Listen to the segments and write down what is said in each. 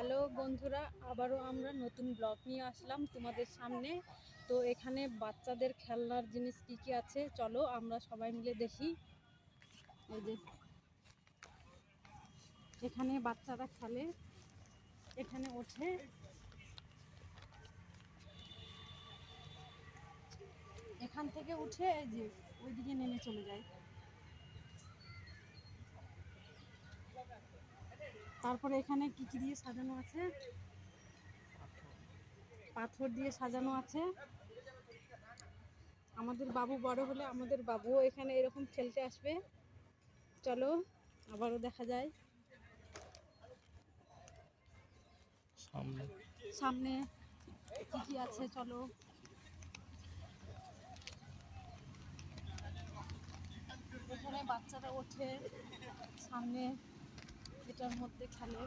Hello বন্ধুরা, আবারও আমরা নতুন ব্লগ নিয়ে আসলাম তোমাদের সামনে। তো এখানে বাচ্চাদের খেলনার জিনিস কি কি আছে? চলো আমরা সবাই মিলে দেখি। এই যে, এখানে বাচ্চারা খেলে, এখানে ওঠে। এখান থেকে উঠে এই যে ওইদিকে নেমে চলে যায়। তারপরে এখানে কি কি দিয়ে সাজানো আছে? পাথর দিয়ে সাজানো আছে। আমাদের বাবু বড় হলে আমাদের বাবুও এখানে এরকম খেলতে আসবে। চলো আবারও দেখা যায়। সামনে। সামনে কি কি আছে চলো। এখানে বাচ্চারা ওঠে সামনে। এটার মধ্যে খেলে।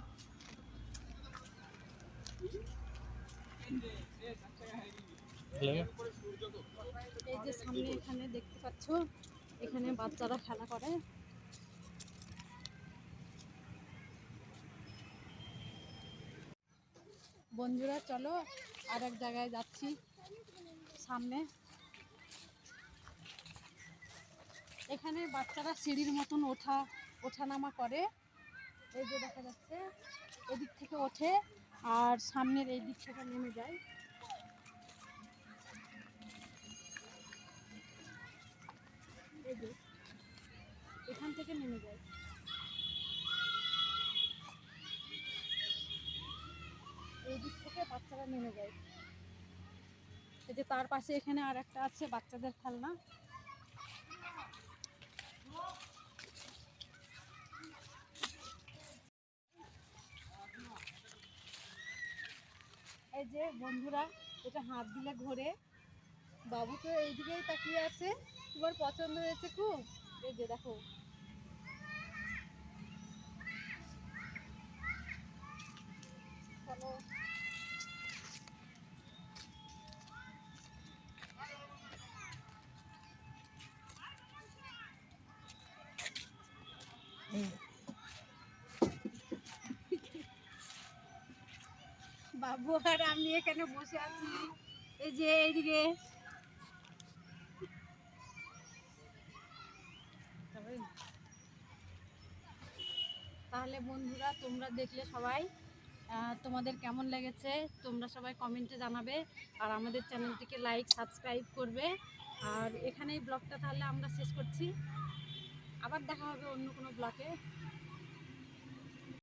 এই যে সামনে এখানে দেখতে পাচ্ছ এখানে বাচ্চারা খেলা করে। বন্ধুরা চলো আর এক জায়গায় যাচ্ছি সামনে। এখানে বাচ্চারা সিঁড়ির মতন ওঠা ওঠানামা করে। এই যে দেখা যাচ্ছে, এদিক থেকে ওঠে আর সামনের এই দিক থেকে নেমে যায়। এই যে, এখান থেকে নেমে যায়। এই দিক থেকে বাচ্চারা নেমে যায়। এই যে তার পাশে এখানে আর একটা আছে বাচ্চাদের খেলনা। এই যে বন্ধুরা, এটা হাত দিলে ঘোরে। বাবু তো এইদিকেই তাকিয়ে আছে। তোমার পছন্দ হয়েছে খুব? এই যে দেখো। চলো বাবু আর আমি এখানে বসে আছি। এই যে এইদিকে। তাহলে বন্ধুরা, তোমরা দেখলে সবাই তোমাদের কেমন লেগেছে? তোমরা সবাই কমেন্টে জানাবে আর আমাদের চ্যানেলটিকে লাইক, সাবস্ক্রাইব করবে। আর এখানেই ব্লগটা তাহলে আমরা শেষ করছি। আবার দেখা হবে অন্য কোনো ব্লগে।